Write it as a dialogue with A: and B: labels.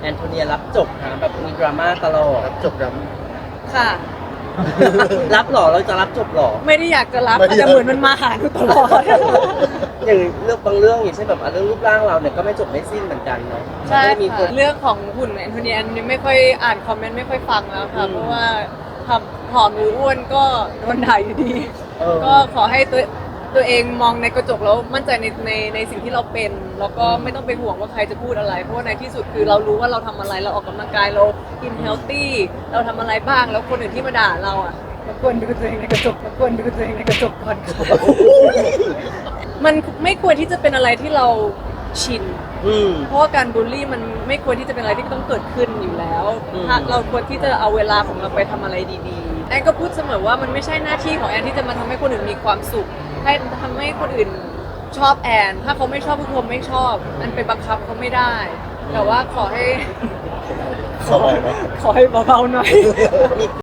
A: แอนโทเนียรับจบนะแบบมีดราม่าตลอด
B: รับจบรับ
C: ค่ะ
A: รับหรอเราจะรับจบหรอ
C: ไม่ได้อยากจะรับ
B: ไม่ได้
C: แต่เหมือนมันมาหาหนูตลอด
A: อย่างเรื่องบางเรื่องอย่างเช่นแบบอะเรื่องรูปร่างเราเนี่ยก็ไม่จบไม่สิ้นเหมือนกันเนาะ
C: ใช่
A: มันก็จะมีค
C: ค่ะ
A: น
C: เรื่องของหุ่นแอนโทเนียอันนี้ไม่ค่อยอ่านคอมเมนต์ไม่ค่อยฟังแล้วค่ะ
A: อืม
C: เพราะว่าทำผอมหรืออ้วนก็โดนด่าอยู่ดี
A: เออ
C: ก็ขอให้ตัว ตัวเองมองในกระจกแล้วมั่นใจในในในสิ่งที่เราเป็น แล้วก็ไม่ต้องไปห่วงว่าใครจะพูดอะไร เพราะว่าในที่สุดคือเรารู้ว่าเราทำอะไรเราออกกำลังกายเรากินเฮลตี้เราทำอะไรบ้างแล้วคนอื่นที่มาด่าเราอะรบกวนดูตัวเองในกระจกรบกวนดูตัวเองในกระจกก่อนค่ะมันไม่ควรที่จะเป็นอะไรที่เราชิน
A: อืม
C: เพราะว่าการบูลลี่มันไม่ควรที่จะเป็นอะไรที่ต้องเกิดขึ้นอยู่แล้ว
A: อืม
C: ถ้าเราควรที่จะเอาเวลาของเราไปทำอะไรดีๆ แอนก็พูดเสมอว่ามันไม่ใช่หน้าที่ของแอนที่จะมาทำให้คนอื่นมีความสุข ให้ทำให้คนอื่นชอบแอน ถ้าเขาไม่ชอบก็คงไม่ชอบแอนไปบังคับเขาไม่ได้ แต่ว่าขอให้
B: สบายไหม
C: ขอให้เบาๆหน่อย